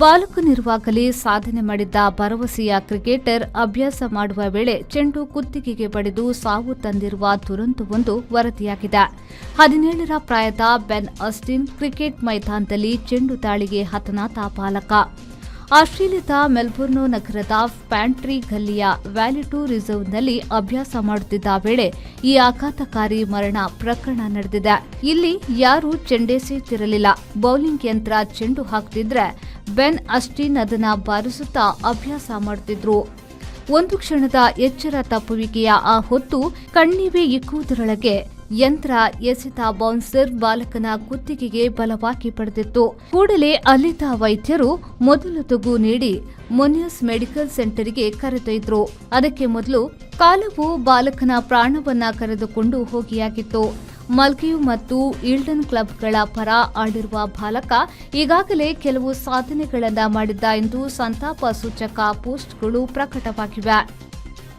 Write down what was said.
ಬಾಲಕನಿರುವಾಗಲೇ ಸಾಧನೆ ಮಾಡಿದ್ದ ಭರವಸೆಯ ಕ್ರಿಕೆಟರ್ ಅಭ್ಯಾಸ ಮಾಡುವ ವೇಳೆ ಚೆಂಡು ಕುತ್ತಿಗೆಗೆ ಬಡಿದು ಸಾವು ತಂದಿರುವ ದುರಂತವೊಂದು ವರದಿಯಾಗಿದೆ. ಹದಿನೇಳರ ಪ್ರಾಯದ ಬೆನ್ ಅಸ್ಟಿನ್ ಕ್ರಿಕೆಟ್ ಮೈದಾನದಲ್ಲಿ ಚೆಂಡು ದಾಳಿಗೆ ಹತನಾತ ಬಾಲಕ. ಆಸ್ಟ್ರೇಲಿಯಾದ ಮೆಲ್ಬೋರ್ನ್ ನಗರದ ಪ್ಯಾಂಟ್ರಿ ಗಲ್ಲಿಯ ವ್ಯಾಲಿಟು ರಿಸರ್ವ್ನಲ್ಲಿ ಅಭ್ಯಾಸ ಮಾಡುತ್ತಿದ್ದ ವೇಳೆ ಈ ಆಘಾತಕಾರಿ ಮರಣ ಪ್ರಕರಣ ನಡೆದಿದೆ. ಇಲ್ಲಿ ಯಾರೂ ಚೆಂಡೆಸೆಯುತ್ತಿರಲಿಲ್ಲ ಬೌಲಿಂಗ್ ಯಂತ್ರ ಚೆಂಡು ಹಾಕ್ತಿದ್ರೆ ಬೆನ್ ಅಸ್ಟಿನ್ ಅದನ್ನ ಬಾರಿಸುತ್ತಾ ಅಭ್ಯಾಸ ಮಾಡುತ್ತಿದ್ರು ಒಂದು ಕ್ಷಣದ ಎಚ್ಚರ ತಪ್ಪುವಿಕೆಯ ಆ ಹೊತ್ತು ಕಣ್ಣಿವೆ ಇಕ್ಕುವುದರೊಳಗೆ ಯಂತ್ರ ಎಸೆತ ಬೌನ್ಸರ್ ಬಾಲಕನ ಕುತ್ತಿಗೆಗೆ ಬಲವಾಗಿ ಪಡೆದಿತ್ತು. ಕೂಡಲೇ ಅಲ್ಲಿದ್ದ ವೈದ್ಯರು ಮೊದಲು ತುಗು ನೀಡಿ ಮೊನಿಯಸ್ ಮೆಡಿಕಲ್ ಸೆಂಟರ್ಗೆ ಕರೆದೊಯ್ದರು. ಅದಕ್ಕೆ ಮೊದಲು ಕಾಲವು ಬಾಲಕನ ಪ್ರಾಣವನ್ನ ಕರೆದುಕೊಂಡು ಹೋಗಿಯಾಗಿತ್ತು. ಮಲ್ಕಿಯು ಮತ್ತು ಈಲ್ಡನ್ ಕ್ಲಬ್ಗಳ ಪರ ಆಡಿರುವ ಬಾಲಕ ಈಗಾಗಲೇ ಕೆಲವು ಸಾಧನೆಗಳನ್ನು ಮಾಡಿದ್ದ ಎಂದು ಸಂತಾಪ ಸೂಚಕ ಪೋಸ್ಟ್ಗಳು ಪ್ರಕಟವಾಗಿವೆ.